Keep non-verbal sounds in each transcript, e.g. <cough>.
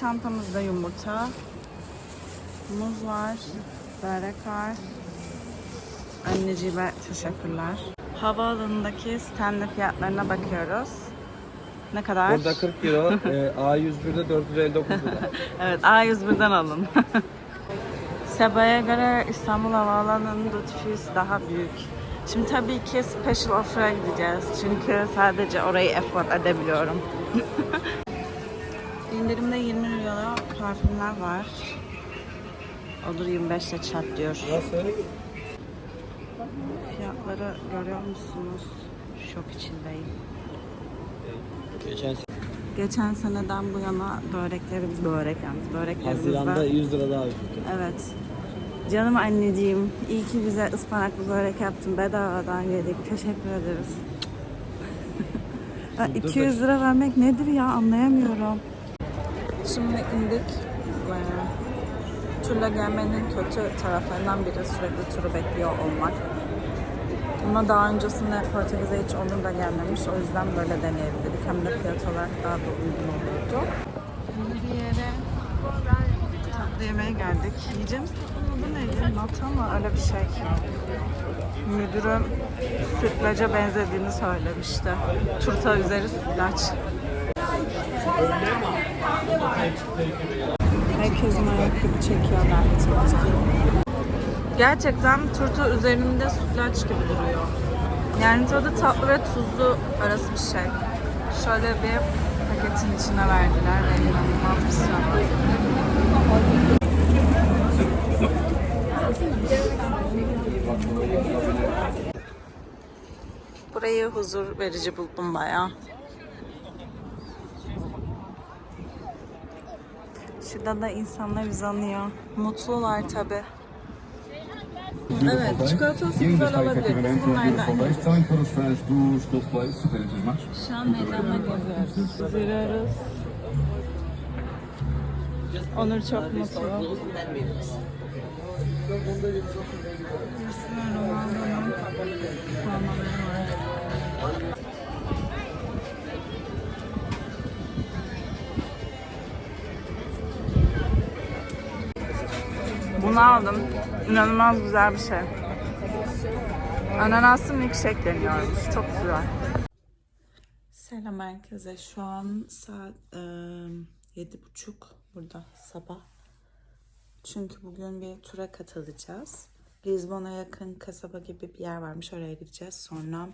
çantamızda yumurta, muz var, börek var. Anneciğime teşekkürler. Havaalanındaki stand fiyatlarına bakıyoruz. Ne kadar? Burada 40 euro, <laughs> e, A101'de 459 lira. <laughs> Evet, A101'den alın. <laughs> Seba'ya göre İstanbul Havaalanı'nın duty daha büyük. Şimdi tabii ki special offer'a gideceğiz. Çünkü sadece orayı afford edebiliyorum. İndirimde 20 euro parfümler var. Olur 25 ile çat diyor. Fiyatları görüyor musunuz? Şok içindeyim. Geçen Geçen seneden bu yana böreklerimiz börek yalnız Haziran'da böreklerimizde 100 lira daha ucuzdu. Evet. Canım anneciğim, iyi ki bize ıspanaklı börek yaptın. Bedavadan yedik. Teşekkür ederiz. Ya 200 lira vermek nedir ya anlayamıyorum. Şimdi indik. Turla gelmenin kötü taraflarından biri sürekli turu bekliyor olmak. Ama daha öncesinde Portekiz'e hiç onun da gelmemiş. O yüzden böyle deneyebilirdik. Hem de fiyat olarak daha da uygun olurdu. Bir yere tatlı yemeğe geldik. Yiyeceğimiz tatlının adı neydi? Nata mı? Öyle bir şey. Müdürüm sütlaca benzediğini söylemişti. Turta üzeri sütlaç. Herkesin ayakkabı çekiyor ben de. Gerçekten turta üzerinde sütlaç gibi duruyor. Yani tadı tatlı ve tuzlu arası bir şey. Şöyle bir paketin içine verdiler ve inanılmaz bir sıra. Burayı huzur verici buldum bayağı. Şurada da insanlar uzanıyor. Mutlular tabi. Evet, çikolatalısı güzel olabilir. Bunlardan şu an meydanda geziyoruz. Yürüyoruz. Onur çok mutlu. Cristiano Ronaldo'nun formaları var. Bunu aldım. İnanılmaz güzel bir şey. Ananaslı milkshake deniyormuş. Çok güzel. Selam herkese. Şu an saat yedi buçuk burada sabah. Çünkü bugün bir tura katılacağız. Lisbon'a yakın kasaba gibi bir yer varmış. Oraya gideceğiz. Sonra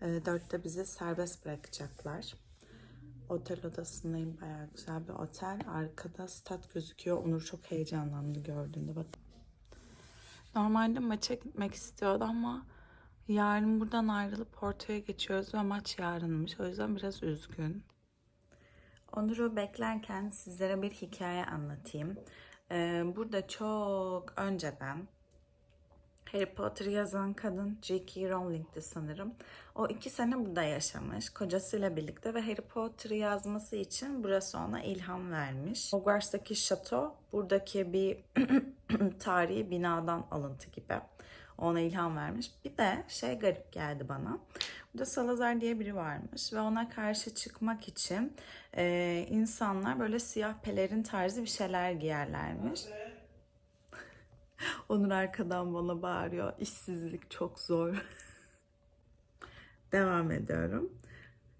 dörtte bizi serbest bırakacaklar. Otel odasındayım. Bayağı güzel bir otel. Arkada stat gözüküyor. Onur çok heyecanlandı gördüğünde. Bak. Normalde maça gitmek istiyordu ama yarın buradan ayrılıp Porto'ya geçiyoruz ve maç yarınmış. O yüzden biraz üzgün. Onur'u beklerken sizlere bir hikaye anlatayım. Ee, burada çok önceden Harry Potter'ı yazan kadın J.K. Rowling'di sanırım. O iki sene burada yaşamış kocasıyla birlikte ve Harry Potter'ı yazması için burası ona ilham vermiş. Hogwarts'taki şato buradaki bir <clears throat> tarihi binadan alıntı gibi. Ona ilham vermiş. Bir de şey garip geldi bana. Burada Salazar diye biri varmış ve ona karşı çıkmak için e, insanlar böyle siyah pelerin tarzı bir şeyler giyerlermiş. Onur arkadan bana bağırıyor. İşsizlik çok zor. <laughs> Devam ediyorum.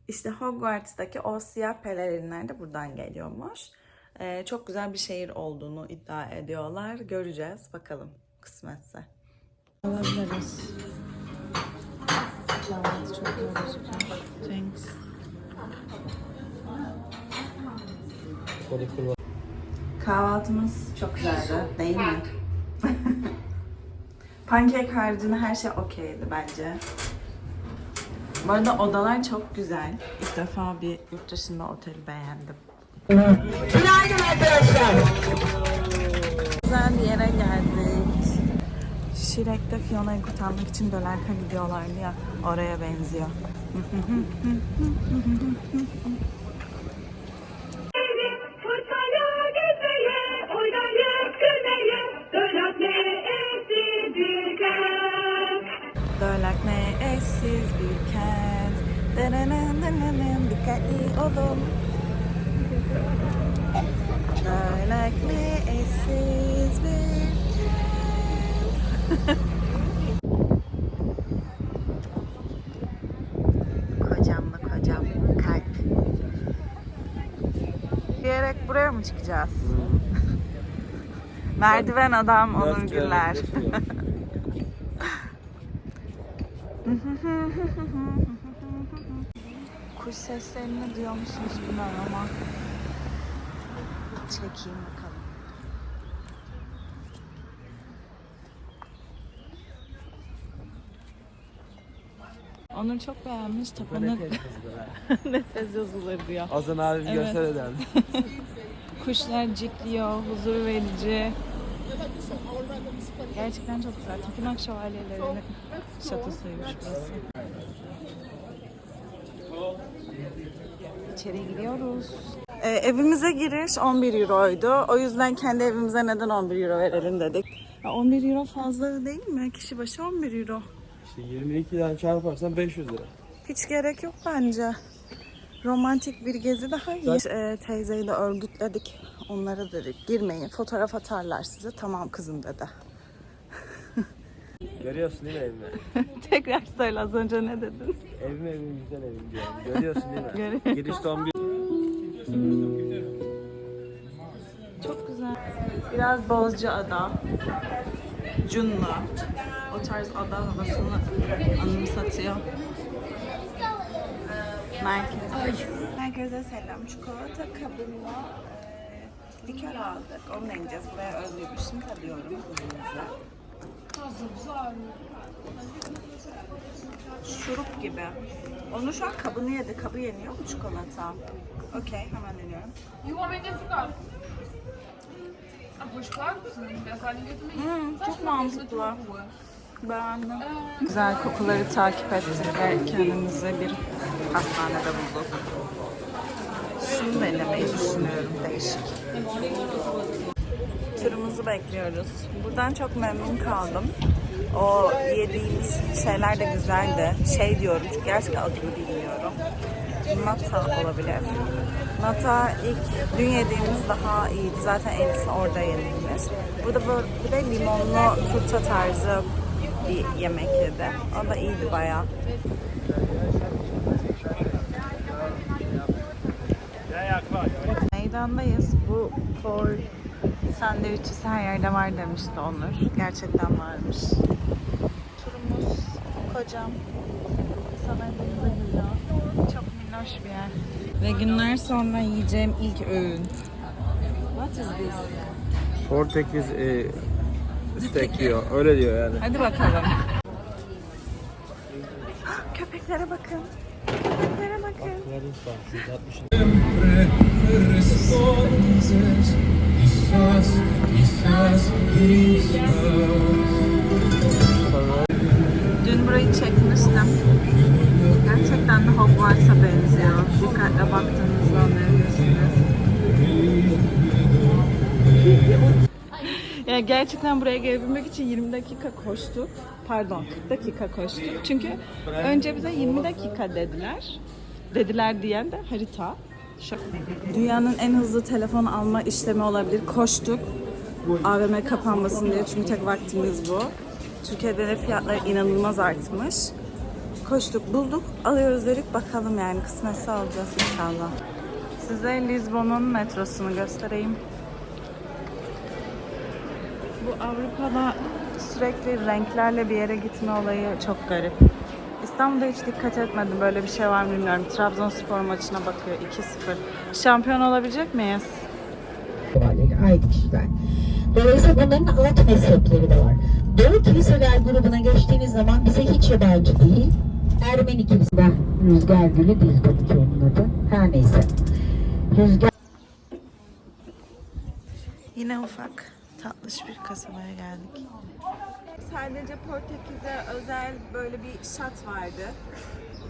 İşte Hogwarts'taki o siyah pelerinler de buradan geliyormuş. Ee, çok güzel bir şehir olduğunu iddia ediyorlar. Göreceğiz. Bakalım kısmetse. Alabiliriz. Thanks. Kahvaltımız çok güzeldi değil mi? <laughs> Pankek haricinde her şey okeydi bence. Bu arada odalar çok güzel. İlk defa bir yurt dışında oteli beğendim. Günaydın arkadaşlar. Güzel bir yere geldik. Şirek'te Fiona'yı kurtarmak için Dölerka gidiyorlardı ya. Oraya benziyor. <laughs> buraya mı çıkacağız? <laughs> Merdiven adam Onur Biraz Güller. güzel. <laughs> <laughs> Kuş seslerini duyuyor musunuz bilmiyorum ama çekeyim bakalım. Onur çok beğenmiş. Tapanı ne tez yazılır diyor. Hasan abim Evet. göster ederdi. Kuşlar cikliyor, huzur verici. Gerçekten çok güzel. Tapınak Şövalyelerinin şatosuymuş burası. İçeri giriyoruz. Ee, evimize giriş 11 euroydu. O yüzden kendi evimize neden 11 euro verelim dedik. Ya 11 euro fazla değil mi? Kişi başı 11 euro. İşte 22'den çarparsan 500 lira. Hiç gerek yok bence. Romantik bir gezi daha iyi. Ee, teyzeyi de örgütledik. Onlara dedik girmeyin fotoğraf atarlar size. Tamam kızım dedi. <laughs> Görüyorsun değil mi evimi? <laughs> Tekrar söyle az önce ne dedin? Evim evim güzel evim diyorum. Görüyorsun değil mi? Görüyorum. Girişte 11 Çok güzel. Biraz Bozcaada, Cunlu. O tarz ada havasını anımsatıyor. Merkez. Merkeze selam. Çikolata kabında e, likör aldık. Onu deneyeceğiz. Buraya özlemişim. Tadıyorum hızlı. Şurup gibi. Onu şu an kabını yedi. Kabı yeniyor mu çikolata? Okey, hemen deniyorum. Lá ninguém também. Hmm, çok mantıklı. Beğendim. Güzel kokuları takip ettik ve kendimizi bir hastanede bulduk. Şunu denemeyi düşünüyorum değişik. Turumuzu bekliyoruz. Buradan çok memnun kaldım. O yediğimiz şeyler de güzeldi. Şey diyorum çünkü gerçekten adını bilmiyorum. Nata olabilir. Nata ilk dün yediğimiz daha iyiydi. Zaten en iyisi orada yenilmiş. Burada böyle bir de limonlu turta tarzı bir yemek yedi. O da iyiydi bayağı. Meydandayız. Bu for sandviçisi her yerde var demişti Onur. Gerçekten varmış. Turumuz kocam. Sana. Çok minnoş bir yer. Ve günler sonra yiyeceğim ilk öğün. What is this? Portekiz e, steak diyor. Öyle diyor yani. Hadi bakalım. Köpeklere bakın. Köpeklere bakın. Dün burayı çekmiştim. Gerçekten de Hogwarts'a benziyor. Dikkatle baktığınızda anlayabilirsiniz. Ya gerçekten buraya gelebilmek için 20 dakika koştuk. Pardon 40 dakika koştuk. Çünkü önce bize 20 dakika dediler. Dediler diyen de harita. Dünyanın en hızlı telefon alma işlemi olabilir. Koştuk. AVM kapanmasın diye çünkü tek vaktimiz bu. Türkiye'de de fiyatlar inanılmaz artmış. Koştuk bulduk alıyoruz dedik bakalım yani kısmetse alacağız inşallah. Size Lizbon'un metrosunu göstereyim. Bu Avrupa'da sürekli renklerle bir yere gitme olayı çok garip. İstanbul'da hiç dikkat etmedim. Böyle bir şey var mı bilmiyorum. Trabzonspor maçına bakıyor 2-0. Şampiyon olabilecek miyiz? Ait kişiler. Dolayısıyla bunların alt mezhepleri de var. Doğu kiliseler grubuna geçtiğiniz zaman bize hiç yabancı değil. Ermeni kilisesi. Rüzgar Gülü değil tabii ki onun adı. Her neyse. Rüzgar Yine ufak, tatlış bir kasabaya geldik. Sadece Portekiz'e özel böyle bir şat vardı.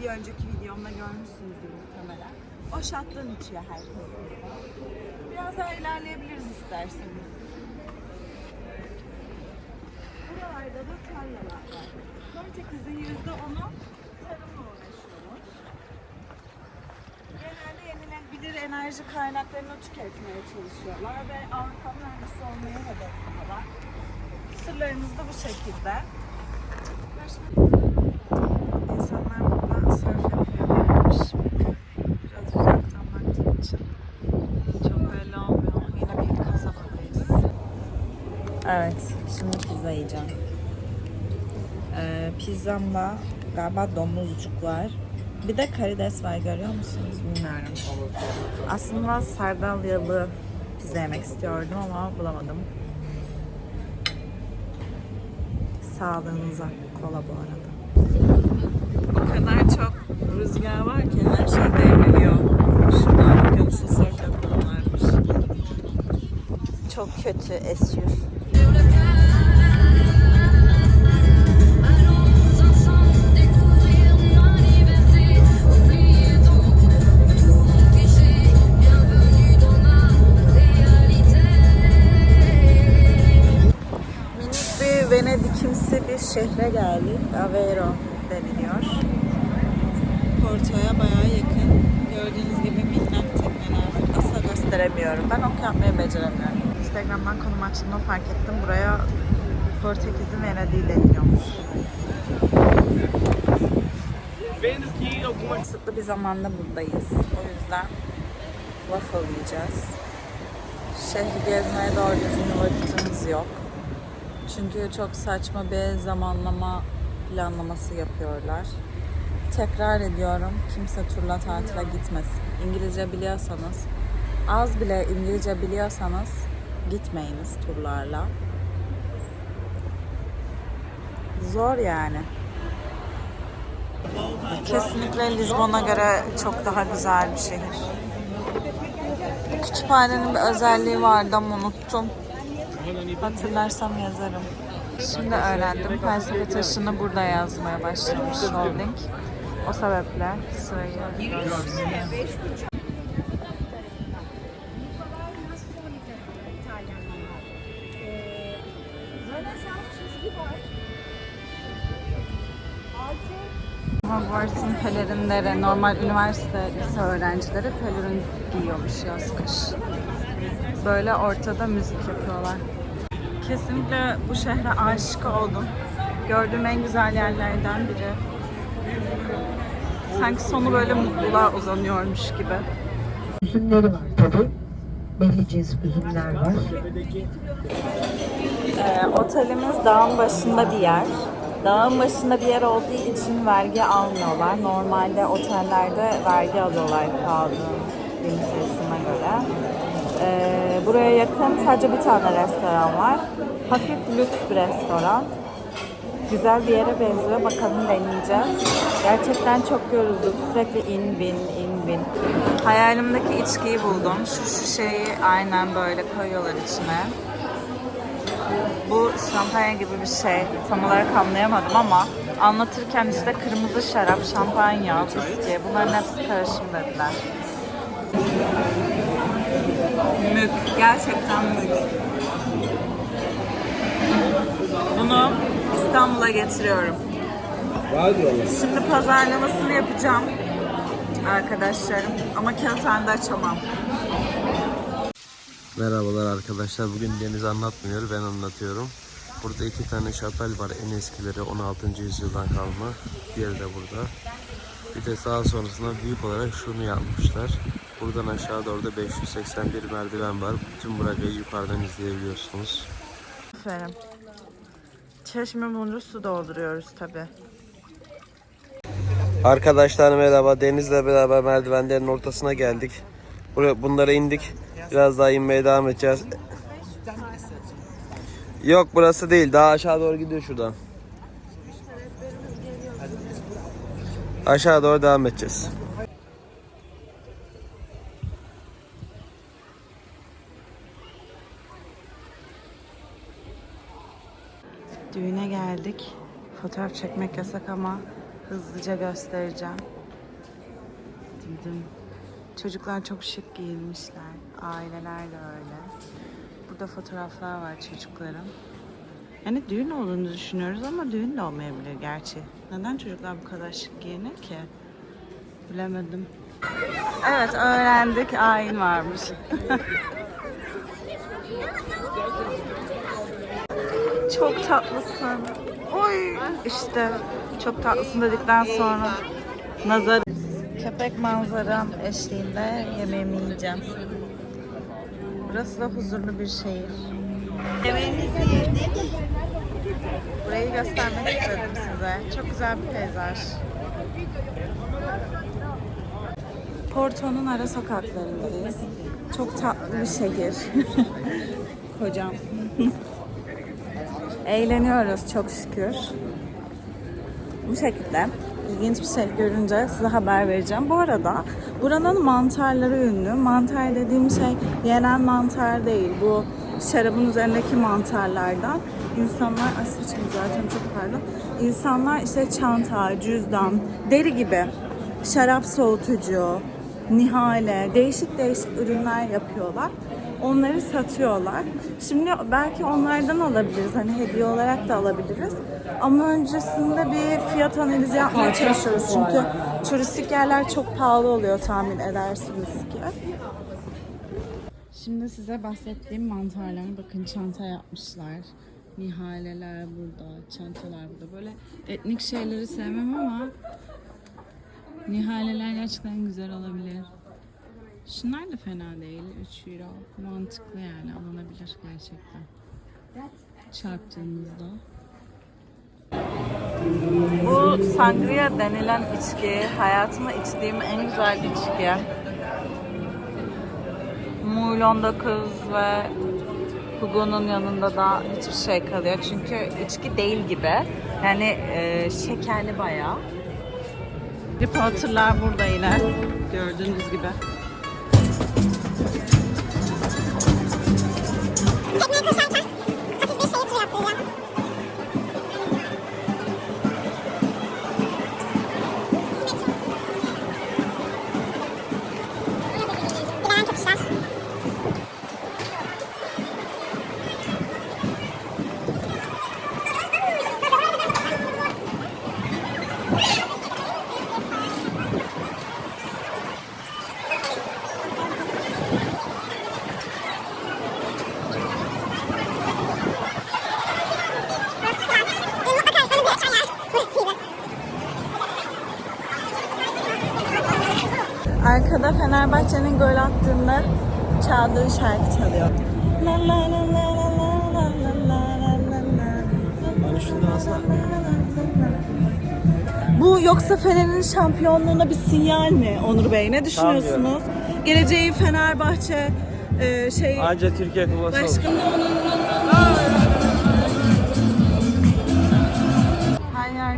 Bir önceki videomda görmüşsünüzdür muhtemelen. O şattan içiyor herkes. Biraz daha ilerleyebiliriz isterseniz. Buralarda da tarlalar var. Portekiz'in yüzde onu tarımla uğraşıyormuş. Genel yenilenebilir enerji kaynaklarını tüketmeye çalışıyorlar ve Avrupa mühendisi olmayı hedefliyorlar. Sırlarımız da bu şekilde. İnsanlar burada surf yapıyorlarmış. Biraz uzaktan baktığım için çok belli olmuyor. Yine bir kasabadayız. Evet, şimdi pizza yiyeceğim. Ee, pizzamda galiba domuzcuk var. Bir de karides var görüyor musunuz bilmiyorum. Aslında sardalyalı pizza yemek istiyordum ama bulamadım. Sağlığınıza kola bu arada. O kadar çok rüzgar var ki her şey devriliyor. Şuradan bakın su surf yapıyorlarmış. Çok kötü esiyor. Şehre geldik. Aveiro deniliyor. Porto'ya bayağı yakın. Gördüğünüz gibi minnak tekneler var. Asla gösteremiyorum. Ben ok yapmayı beceremiyorum. Instagram'dan konum açtığımda fark ettim. Buraya Portekiz'in Venedik'i deniliyormuş. Kısıtlı bir zamanda buradayız. O yüzden waffle yiyeceğiz. Şehri gezmeye doğru düzgün vakitimiz yok. Çünkü çok saçma bir zamanlama planlaması yapıyorlar. Tekrar ediyorum, kimse turla tatile gitmesin. İngilizce biliyorsanız, az bile İngilizce biliyorsanız gitmeyiniz turlarla. Zor yani. Kesinlikle Lizbon'a göre çok daha güzel bir şehir. Kütüphanenin bir özelliği vardı ama unuttum. Hatırlarsam yazarım. Şimdi öğrendim. Felsefe taşını burada yazmaya başlamış Rowling. O sebeple sırayı Hogwarts'ın pelerinleri, normal üniversite lise öğrencileri pelerin giyiyormuş yaz kış. Böyle ortada müzik yapıyorlar. Kesinlikle bu şehre aşık oldum. Gördüğüm en güzel yerlerden biri. Sanki sonu böyle mutluluğa uzanıyormuş gibi. Üzümleri var tabii. Belli cins üzümler var. Ee, otelimiz dağın başında bir yer. Dağın başında bir yer olduğu için vergi almıyorlar. Normalde otellerde vergi alıyorlar kaldığın gün sayısına göre. Ee, buraya yakın sadece bir tane restoran var. Hafif lüks bir restoran. Güzel bir yere benziyor. Bakalım deneyeceğiz. Gerçekten çok yorulduk. Sürekli in bin, in bin. Hayalimdeki içkiyi buldum. Şu şişeyi aynen böyle koyuyorlar içine. Bu şampanya gibi bir şey. Tam olarak anlayamadım ama anlatırken işte kırmızı şarap, şampanya, viski bunların hepsi karışım dediler. Mük. Gerçekten mük. Bunu İstanbul'a getiriyorum. Şimdi pazarlamasını yapacağım arkadaşlarım. Ama kağıthanede açamam. Merhabalar arkadaşlar. Bugün Deniz anlatmıyor, ben anlatıyorum. Burada iki tane şapel var. En eskileri 16. yüzyıldan kalma. Diğeri de burada. Bir de daha sonrasında büyük olarak şunu yapmışlar. Buradan aşağı doğru da 581 merdiven var. Bütün burayı yukarıdan izleyebiliyorsunuz. Aferin. Çeşme bulunca su dolduruyoruz tabi. Arkadaşlar merhaba. Deniz'le beraber merdivenlerin ortasına geldik. Buraya, bunlara indik. Biraz daha inmeye devam edeceğiz. Yok burası değil. Daha aşağı doğru gidiyor şuradan. Aşağı doğru devam edeceğiz. Düğüne geldik. Fotoğraf çekmek yasak ama hızlıca göstereceğim. Duydum. Çocuklar çok şık giyinmişler. Aileler de öyle. Burada fotoğraflar var çocukların. Yani düğün olduğunu düşünüyoruz ama düğün de olmayabilir gerçi. Neden çocuklar bu kadar şık giyinir ki? Bilemedim. Evet öğrendik ayin varmış. <laughs> Çok tatlısın. Oy işte çok tatlısın dedikten sonra nazar köpek manzaram eşliğinde yemeğimi yiyeceğim. Burası da huzurlu bir şehir. Yemeğimizi yedik. Burayı göstermek istedim size. Çok güzel bir peyzaj. Porto'nun ara sokaklarındayız. Çok tatlı bir şehir. <laughs> Kocam. <laughs> Eğleniyoruz çok şükür. Bu şekilde ilginç bir şey görünce size haber vereceğim. Bu arada buranın mantarları ünlü. Mantar dediğim şey yenen mantar değil. Bu şarabın üzerindeki mantarlardan. İnsanlar, ay saçım zaten çok pardon. İnsanlar işte çanta, cüzdan, deri gibi şarap soğutucu, nihale, değişik değişik ürünler yapıyorlar. Onları satıyorlar. Şimdi belki onlardan alabiliriz. Hani hediye olarak da alabiliriz. Ama öncesinde bir fiyat analizi yapmaya çalışıyoruz. Çünkü turistik yerler çok pahalı oluyor tahmin edersiniz ki. Şimdi size bahsettiğim mantarlar. Bakın çanta yapmışlar. Nihaleler burada, çantalar burada. Böyle etnik şeyleri sevmem ama Nihaleler gerçekten güzel olabilir. Şunlar da fena değil. 3 euro. Mantıklı yani alınabilir gerçekten. Çarptığımızda. Bu sangria denilen içki hayatımda içtiğim en güzel içki. Moulin 9 ve Hugo'nun yanında da hiçbir şey kalıyor. Çünkü içki değil gibi. Yani e, şekerli bayağı. Harry Potter'lar burada yine. Gördüğünüz gibi. Arkada Fenerbahçe'nin gol attığında çaldığı şarkı çalıyor. La la la la la la la la la la la. Bu yoksa Fener'in şampiyonluğuna bir sinyal mi Onur Bey? Ne düşünüyorsunuz? Geleceği Fenerbahçe e, şey Anca Türkiye Kupası Başkanı Her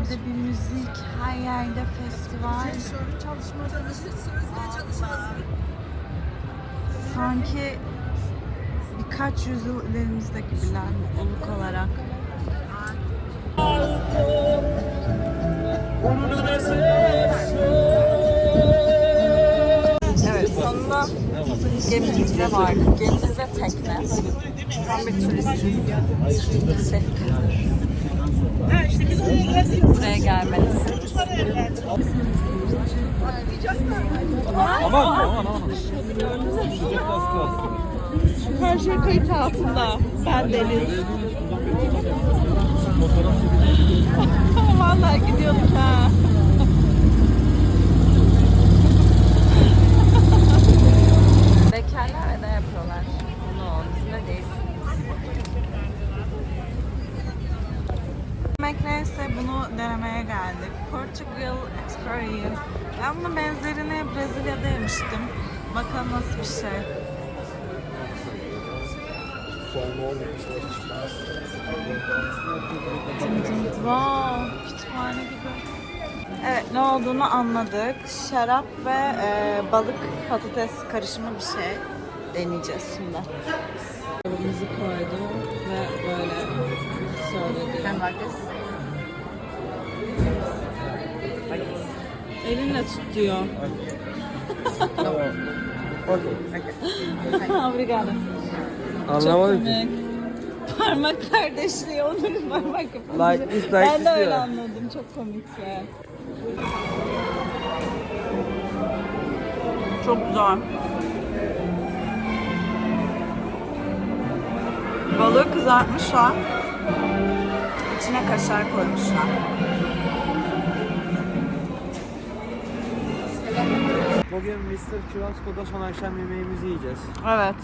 yerde bir müzik, her yerde festival. Sanki birkaç yüzyıl ilerimizde gibiler mutluluk olarak. Evet sonunda gemimizde var. Gemimizde tekne. Tam bir turistiz. Şey. Buraya gelmelisin. Aman aman aman. Her şey kayıt altında. Ben Deniz. Vallahi gidiyorduk ha. Bekarlar da yapıyorlar. Bunu no, bizimle değilsin. Neyse bunu denemeye geldik. Portugal Experience. Ben bunun benzerini Brezilya'da yemiştim. Bakalım nasıl bir şey. Wow, kütüphane gibi. Evet ne olduğunu anladık. Şarap ve e, balık patates karışımı bir şey deneyeceğiz şimdi. Şarabımızı koydu ve böyle söyledi. Elinle tut diyor. <laughs> Obrigada. Anlamadım ki. Parmak kardeşliği onların parmak yapısı. Like this, like ben this de öyle diyor. anladım. Çok komik ya. Çok güzel. Balığı kızartmışlar. İçine kaşar koymuşlar. Bugün Mr. Churrasco'da son akşam yemeğimizi yiyeceğiz. Evet.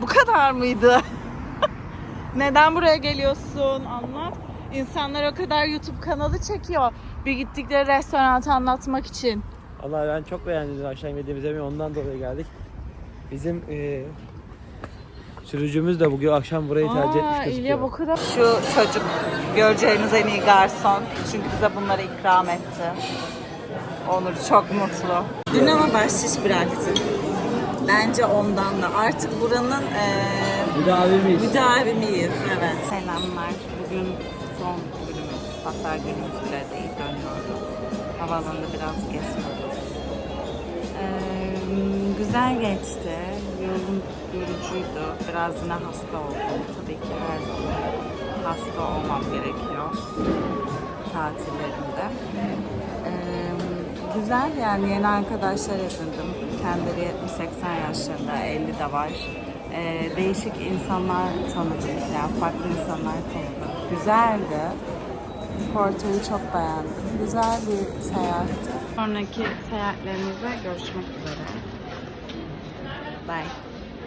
Bu kadar mıydı? <laughs> Neden buraya geliyorsun? Anlat. İnsanlar o kadar YouTube kanalı çekiyor. Bir gittikleri restoranı anlatmak için. Allah ben çok beğendim akşam yediğimiz yemeği ondan dolayı geldik. Bizim e, sürücümüz de bugün akşam burayı tercih etmiş gözüküyor. Şu çocuk göreceğiniz en iyi garson. Çünkü bize bunları ikram etti. Onur çok mutlu. Dün ama bahşiş bıraktı. Bence ondan da. Artık buranın eee Müdavimiyiz. müdavimiyiz. Evet. Selamlar. Bugün son günümüz. Hatta günümüz bile değil. Dönüyoruz. Havaalanında biraz geçiyoruz. Eee, güzel geçti. Yorun, yorucuydu. Biraz yine hasta oldum. Tabii ki her zaman hasta olmam gerekiyor tatillerimde. Güzel yani yeni arkadaşlar edindim. Kendileri 70-80 yaşlarında, 50 de var. Eee, değişik insanlar tanıdım. Yani farklı insanlar tanıdım. Güzeldi. Porto'yu çok beğendim. Güzel bir seyahatti. Sonraki seyahatlerimizde görüşmek üzere. Bye.